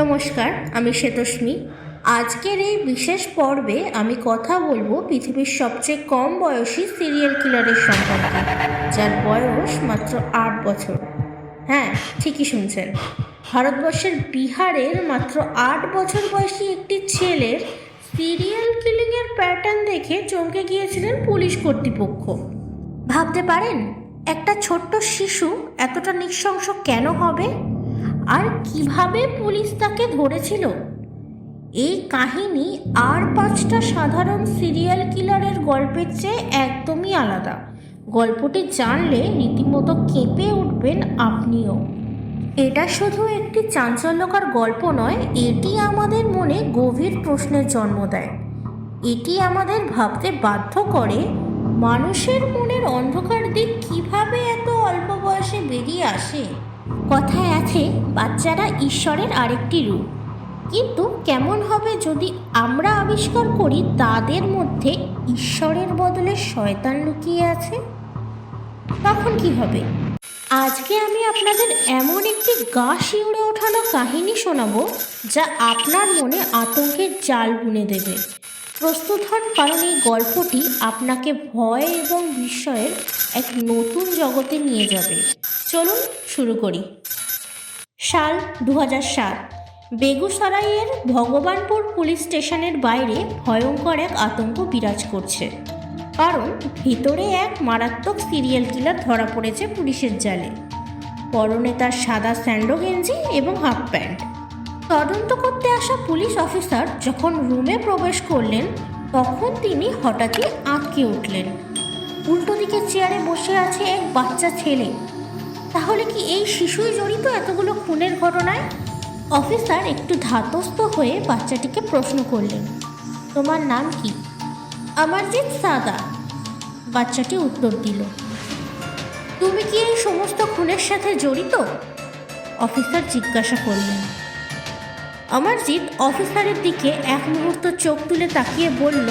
নমস্কার, আমি শ্বেতস্মী। আজকের এই বিশেষ পর্বে আমি কথা বলব পৃথিবীর সবচেয়ে কম বয়সী সিরিয়াল কিলারের সম্পর্কে, যার বয়স মাত্র আট বছর। হ্যাঁ ঠিকই শুনছেন। ভারতবর্ষের বিহারের মাত্র আট বছর বয়সী একটি ছেলের সিরিয়াল কিলিংয়ের প্যাটার্ন দেখে চমকে গিয়েছিলেন পুলিশ কর্তৃপক্ষ। ভাবতে পারেন, একটা ছোট্ট শিশু এতটা নৃশংস কেন হবে? আর কীভাবে পুলিশ তাকে ধরেছিল? এই কাহিনী আর পাঁচটা সাধারণ সিরিয়াল কিলারের গল্পের চেয়ে একদমই আলাদা। গল্পটি জানলে রীতিমতো কেঁপে উঠবেন আপনিও। এটা শুধু একটি চাঞ্চল্যকর গল্প নয়, এটি আমাদের মনে গভীর প্রশ্নের জন্ম দেয়। এটি আমাদের ভাবতে বাধ্য করে মানুষের মনের অন্ধকার দিক কীভাবে এত অল্প বয়সে বেরিয়ে আসে। কথায় আছে, বাচ্চারা ঈশ্বরের আরেকটি রূপ। কিন্তু কেমন হবে যদি আমরা আবিষ্কার করি তাদের মধ্যে ঈশ্বরের বদলে শয়তান লুকিয়ে আছে? তখন কি হবে? আজকে আমি আপনাদের এমন একটি গা শিউড়ে ওঠানো কাহিনী শোনাবো, যা আপনার মনে আতঙ্কের জাল বুনে দেবে। প্রস্তুত হন কারণ এই গল্পটি আপনাকে ভয় এবং বিস্ময়ের এক নতুন জগতে নিয়ে যাবে। চলুন শুরু করি। সাল দু সাত, বেগুসরাইয়ের ভগবানপুর পুলিশ স্টেশনের বাইরে ভয়ঙ্কর এক আতঙ্ক বিরাজ করছে। কারণ ভিতরে এক মারাত্মক সিরিয়াল কিলার ধরা পড়েছে পুলিশের জালে। পরনে তার সাদা স্যান্ডো গেঞ্জি এবং হাফ প্যান্ট। তদন্ত করতে আসা পুলিশ অফিসার যখন রুমে প্রবেশ করলেন, তখন তিনি হঠাৎই আঁতকে উঠলেন। উল্টো দিকে চেয়ারে বসে আছে এক বাচ্চা ছেলে। তাহলে কি এই শিশুই জড়িত এতগুলো খুনের ঘটনায়? অফিসার একটু ধাতস্থ হয়ে বাচ্চাটিকে প্রশ্ন করলেন, তোমার নাম কি? অমরজিৎ সাদা। বাচ্চাটি উত্তর দিল, তুমি কি এই সমস্ত খুনের সাথে জড়িত? অফিসার জিজ্ঞাসা করলেন অমরজিৎ অফিসারের দিকে এক মুহূর্ত চোখ তুলে তাকিয়ে বলল,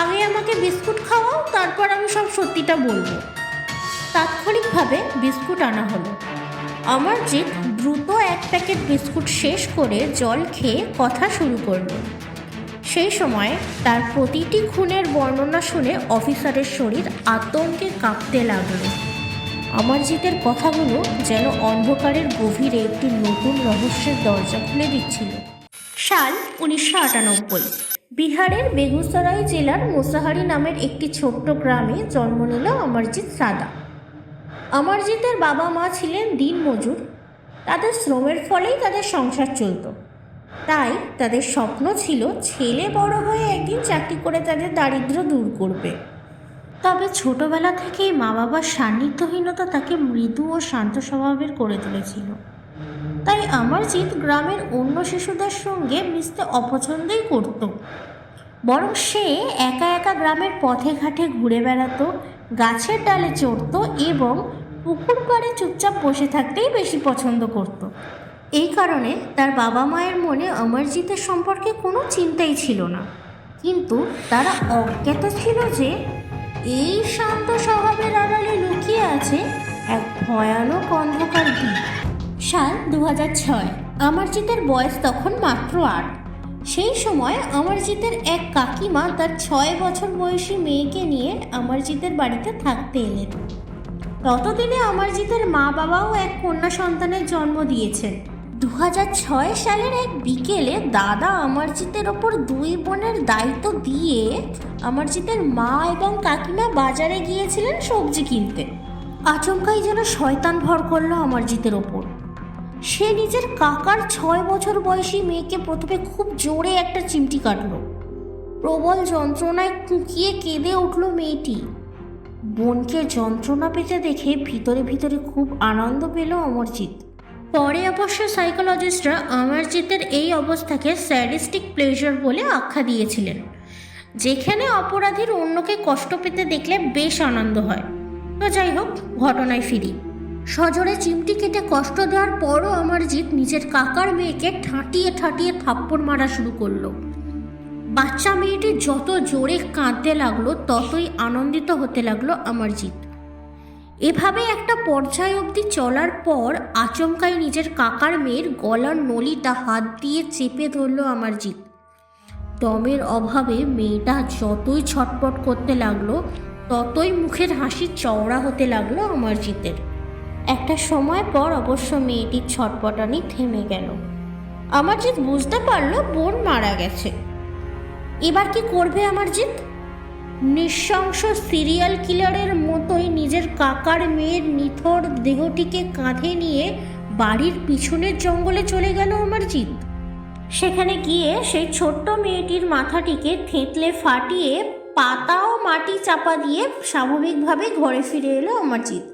আগে আমাকে বিস্কুট খাওয়াও, তারপর আমি সব সত্যিটা বলব তাৎক্ষণিকভাবে বিস্কুট আনা হলো। অমরজিৎ দ্রুত এক প্যাকেট বিস্কুট শেষ করে জল খেয়ে কথা শুরু করল। সেই সময় তার প্রতিটি খুনের বর্ণনা শুনে অফিসারের শরীর আতঙ্কে কাঁপতে লাগল। অমরজিতের কথাগুলো যেন অন্ধকারের গভীরে একটি নতুন রহস্যের দরজা খুলে দিচ্ছিল। সাল উনিশশো আটানব্বই, বিহারের বেগুসরাই জেলার মোসাহারি নামের একটি ছোট্ট গ্রামে জন্ম নিল অমরজিৎ সাদা। অমরজিতের বাবা মা ছিলেন দিনমজুর। তাদের শ্রমের ফলেই তাদের সংসার চলত। তাই তাদের স্বপ্ন ছিল ছেলে বড় হয়ে একদিন চাকরি করে তাদের দারিদ্র্য দূর করবে। তবে ছোটবেলা থেকেই মা বাবার সান্নিধ্যহীনতা তাকে মৃদু ও শান্ত স্বভাবের করে তুলেছিল। তাই অমরজিৎ গ্রামের অন্য শিশুদের সঙ্গে মিশতে অপছন্দই করত। বরং সে একা একা গ্রামের পথে ঘাটে ঘুরে বেড়াতো, গাছের ডালে চড়তো এবং পুকুর পাড়ে চুপচাপ বসে থাকতেই বেশি পছন্দ করত। এই কারণে তার বাবা মায়ের মনে অমরজিতের সম্পর্কে কোনো চিন্তাই ছিল না। কিন্তু তারা অজ্ঞাত ছিল যে এই শান্ত স্বভাবের আড়ালে লুকিয়ে আছে এক ভয়ানক অন্ধকার দিক সাল দু হাজার ছয়, অমরজিতের বয়স তখন মাত্র আট। সেই সময় অমরজিতের এক কাকিমা তার ছয় বছর বয়সী মেয়েকে নিয়ে অমরজিতের বাড়িতে থাকতে এলেন। ততদিনে অমরজিতের মা বাবাও এক কন্যা সন্তানের জন্ম দিয়েছেন। দু সালের এক বিকেলে দাদা অমরজিতের ওপর দুই বোনের দায়িত্ব দিয়ে অমরজিতের মা এবং কাকিমা বাজারে গিয়েছিলেন সবজি কিনতে। আচমকাই যেন শয়তান ভর করল অমরজিতের ওপর। সে নিজের কাকার ছয় বছর বয়সী মেয়েকে প্রথমে খুব জোরে একটা চিমটি কাটলো। প্রবল যন্ত্রণায় কুকিয়ে কেঁদে উঠল মেয়েটি। বোনকে যন্ত্রণা পেতে দেখে ভিতরে ভিতরে খুব আনন্দ পেল অমরজিৎ। পরে অবশ্য সাইকোলজিস্টরা অমরজিতের এই অবস্থাকে স্যাডিস্টিক প্লেজার বলে আখ্যা দিয়েছিলেন। যেখানে অপরাধীর অন্যকে কষ্ট পেতে দেখলে বেশ আনন্দ হয়। তো যাই হোক, ঘটনায় ফিরি। সজোরে চিমটি কেটে কষ্ট দেওয়ার পরও অমরজিৎ নিজের কাকার মেয়েকে ঠাঁটিয়ে ঠাঁটিয়ে থাপ্পড় মারা শুরু করল। বাচ্চা মেয়েটি যত জোরে কাঁদতে লাগল, ততই আনন্দিত হতে লাগল অমরজিৎ। এভাবে একটা পর্যায় অবধি চলার পর আচমকাই নিজের কাকার মেয়ের গলার নলিটা হাত দিয়ে চেপে ধরলো আমার জিত দমের অভাবে মেয়েটা যতই ছটপট করতে লাগল, ততই মুখের হাসি চওড়া হতে লাগল আমার জিতের একটা সময় পর অবশ্য মেয়েটির ছটপটানি থেমে গেল। আমার জিত বুঝতে পারল, বোন মারা গেছে। এবার কি করবে আমার জিত নৃশংস সিরিয়াল কিলারের মতোই নিজের কাকার মেয়ের নিথর দেহটিকে কাঁধে নিয়ে বাড়ির পিছনের জঙ্গলে চলে গেল আমার জিত সেখানে গিয়ে সেই ছোট্ট মেয়েটির মাথাটিকে থেঁতলে ফাটিয়ে পাতা ও মাটি চাপা দিয়ে স্বাভাবিকভাবে ঘরে ফিরে এলো অমরজিৎ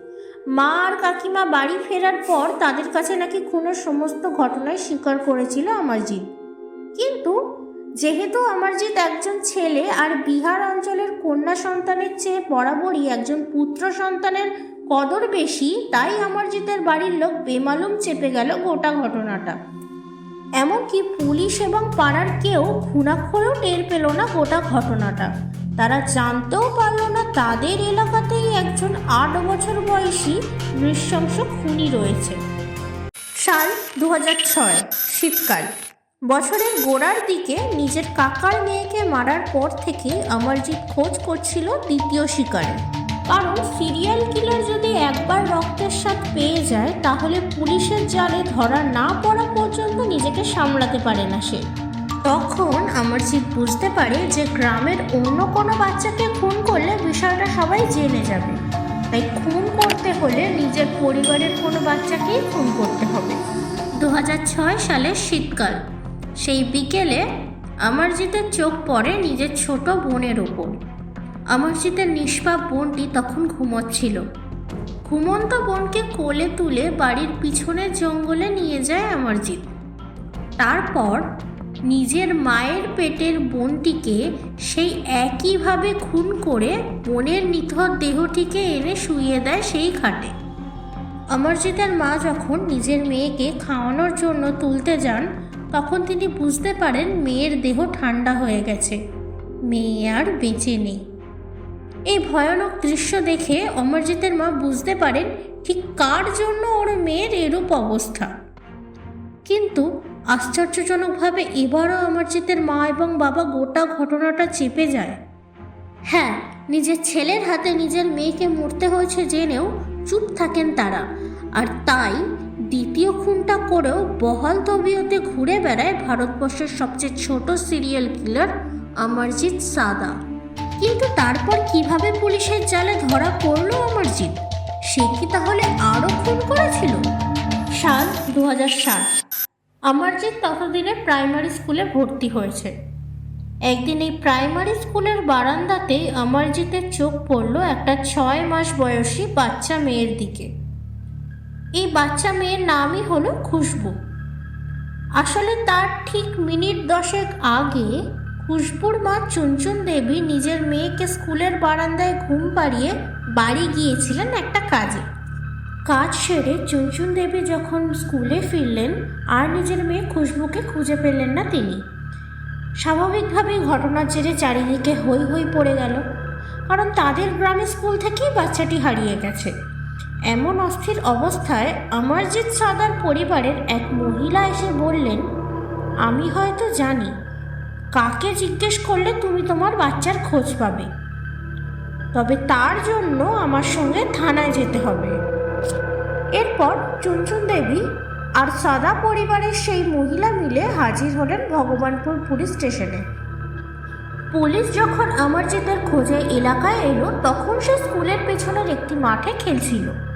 মা আর কাকিমা বাড়ি ফেরার পর তাদের কাছে নাকি খুনের সমস্ত ঘটনায় স্বীকার করেছিল অমরজিৎ যেহেতু অমরজিৎ একজন ছেলে আর বিহার অঞ্চলের কন্যা সন্তানের চেয়ে বরাবরই একজন পুত্র সন্তানের কদর বেশি, তাই অমরজিতের বাড়ির লোক বেমালুম চেপে গেল গোটা ঘটনাটা। এমনকি পুলিশ এবং পাড়ার কেউ খুনাক্ষরেও টের পেল না গোটা ঘটনাটা। তারা জানতেও পারল না তাদের এলাকাতেই একজন আট বছর বয়সী নৃশংস খুনি রয়েছে। সাল দু শীতকাল। বছরের গোড়ার দিকে নিজের কাকার মেয়েকে মারার পর থেকে অমরজিৎ খোঁজ করছিল দ্বিতীয় শিকারে। কারণ সিরিয়াল কিলার যদি একবার রক্তের স্বাদ পেয়ে যায়, তাহলে পুলিশের জালে ধরা না পড়া পর্যন্ত নিজেকে সামলাতে পারে না সে। তখন অমরজিৎ বুঝতে পারে যে গ্রামের অন্য কোনো বাচ্চাকে খুন করলে বিষয়টা সবাই জেনে যাবে। তাই খুন করতে হলে নিজের পরিবারের কোনো বাচ্চাকেই খুন করতে হবে। দু সালের শীতকাল। সেই বিকেলে অমরজিতের চোখ পড়ে নিজের ছোট বোনের ওপর। অমরজিতের নিষ্পাপ বোনটি তখন ঘুমোচ্ছিল। ঘুমন্ত বোনকে কোলে তুলে বাড়ির পিছনের জঙ্গলে নিয়ে যায় অমরজিৎ। তারপর নিজের মায়ের পেটের বোনটিকে সেই একইভাবে খুন করে বোনের নিথর দেহটিকে এনে শুইয়ে দেয় সেই খাটে। অমরজিতের মা যখন নিজের মেয়েকে খাওয়ানোর জন্য তুলতে যান তখন তিনি বুঝতে পারেন মেয়ের দেহ ঠান্ডা হয়ে গেছে। মেয়ে আর বেঁচে নেই। এই ভয়ানক দৃশ্য দেখে অমরজিতের মা বুঝতে পারেন ঠিক কার জন্য ওর মেয়ের এরূপ অবস্থা। কিন্তু আশ্চর্যজনকভাবে এবারও অমরজিতের মা এবং বাবা গোটা ঘটনাটা চেপে যায়। হ্যাঁ নিজের ছেলের হাতে নিজের মেয়েকে মরতে হয়েছে জেনেও চুপ থাকেন তারা। আর তাই দ্বিতীয় খুনটা করেও বহাল তবিয়তে ঘুরে বেড়ায় ভারতবর্ষের সবচেয়ে ছোট সিরিয়াল কিলার অমরজিৎ সাদা। কিন্তু তারপর কীভাবে পুলিশের জালে ধরা পড়ল অমরজিৎ? সে কি তাহলে আরও খুন করেছিল? সাল দু হাজার সাত। অমরজিৎ ততদিনে প্রাইমারি স্কুলে ভর্তি হয়েছে। একদিন এই প্রাইমারি স্কুলের বারান্দাতেই অমরজিতের চোখ পড়ল একটা ছয় মাস বয়সী বাচ্চা মেয়ের দিকে। এই বাচ্চা মেয়ের নামই হলো খুশবু। আসলে তার ঠিক মিনিট দশেক আগে খুশবুর মা চুনচুন দেবী নিজের মেয়েকে স্কুলের বারান্দায় ঘুম পাড়িয়ে বাড়ি গিয়েছিলেন একটা কাজে। কাজ সেরে চুনচুন দেবী যখন স্কুলে ফিরলেন, আর নিজের মেয়ে খুশবুকে খুঁজে পেলেন না তিনি। স্বাভাবিকভাবেই ঘটনার জেরে চারিদিকে হই হই পড়ে গেল, কারণ তাদের গ্রামে স্কুল থেকেই বাচ্চাটি হারিয়ে গেছে। এমন অস্থির অবস্থায় অমরজিৎ সাদার পরিবারের এক মহিলা এসে বললেন, আমি হয়তো জানি। কাকে জিজ্ঞেস করলে তুমি তোমার বাচ্চার খোঁজ পাবে? তবে তার জন্য আমার সঙ্গে থানায় যেতে হবে। এরপর চুনচুন দেবী আর সাদা পরিবারের সেই মহিলা মিলে হাজির হলেন ভগবানপুর পুলিশ স্টেশনে। পুলিশ যখন অমরজিতের খোঁজে এলাকায় এলো, তখন সে স্কুলের পেছনের একটি মাঠে খেলছিল।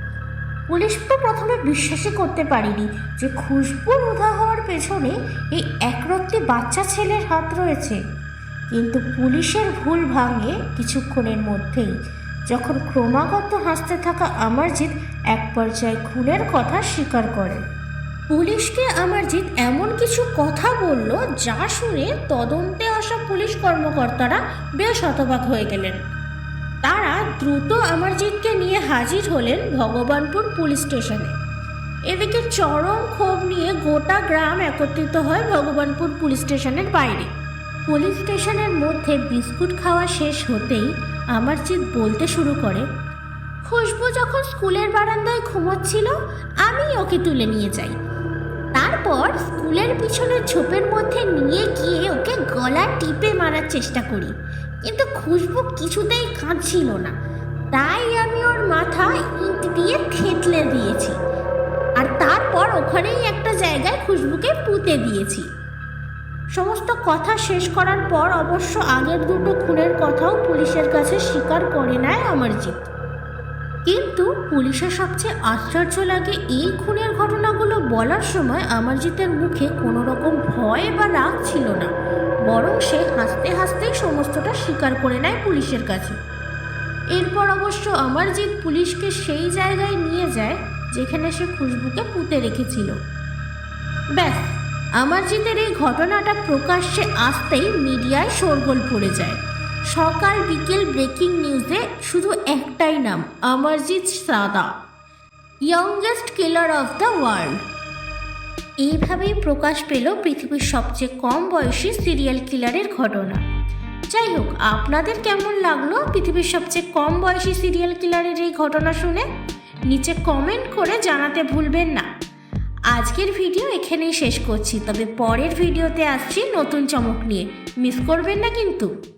পুলিশ তো প্রথমে বিশ্বাসই করতে পারিনি যে খুশবুর উধা হওয়ার পেছনে এই একরত্তি বাচ্চা ছেলের হাত রয়েছে। কিন্তু পুলিশের ভুল ভাঙে কিছুক্ষণের মধ্যেই। যখন ক্রমাগত হাসতে থাকা অমরজিৎ এক পর্যায়ে খুনের কথা স্বীকার করে। পুলিশকে অমরজিৎ এমন কিছু কথা বলল যা শুনে তদন্তে আসা পুলিশ কর্মকর্তারা বেশ হতবাক হয়ে গেলেন। তারা দ্রুত অমরজিৎকে নিয়ে হাজির হলেন ভগবানপুর পুলিশ স্টেশনে। এদিকে চরম ক্ষোভ নিয়ে গোটা গ্রাম একত্রিত হয় ভগবানপুর পুলিশ স্টেশনের বাইরে। পুলিশ স্টেশনের মধ্যে বিস্কুট খাওয়া শেষ হতেই অমরজিৎ বলতে শুরু করে, খুশবু যখন স্কুলের বারান্দায় ঘুমোচ্ছিল, আমি ওকে তুলে নিয়ে যাই। তারপর স্কুলের পিছনের ঝোপের মধ্যে নিয়ে গিয়ে ওকে গলা টিপে মারার চেষ্টা করি। কিন্তু খুশবু কিছুতেই কাঁদছিল না। তাই আমি ওর মাথা ইট দিয়ে থেতলে দিয়েছি। আর তারপর ওখানেই একটা জায়গায় খুশবুকে পুঁতে দিয়েছি। সমস্ত কথা শেষ করার পর অবশ্য আগের দুটো খুনের কথাও পুলিশের কাছে স্বীকার করে নেয় অমরজিৎ। কিন্তু পুলিশের সবচেয়ে আশ্চর্য লাগে এই খুনের ঘটনাগুলো বলার সময় অমরজিতের মুখে কোনো রকম ভয় বা রাগ ছিল না। বরং সে হাসতে হাসতেই সমস্তটা স্বীকার করে নেয় পুলিশের কাছে। এরপর অবশ্য আমার অমরজিৎ পুলিশকে সেই জায়গায় নিয়ে যায় যেখানে সে খুশবুকে পুঁতে রেখেছিল। ব্যাস অমরজিতের এই ঘটনাটা প্রকাশ্যে আসতেই মিডিয়ায় শোরগোল পড়ে যায়। সকাল বিকেল ব্রেকিং নিউজে শুধু একটাই নাম Amarjeet Sada. Youngest killer of the world এইভাবেই প্রকাশ পেল পৃথিবীর সবচেয়ে কম বয়সী সিরিয়াল কিলারের ঘটনা। যাই হোক, আপনাদের কেমন লাগল পৃথিবীর সবচেয়ে কম বয়সী সিরিয়াল কিলারের এই ঘটনা শুনে? নিচে কমেন্ট করে জানাতে ভুলবেন না। আজকের ভিডিও এখানেই শেষ করছি, তবে পরের ভিডিওতে আসছি নতুন চমক নিয়ে। মিস করবেন না কিন্তু।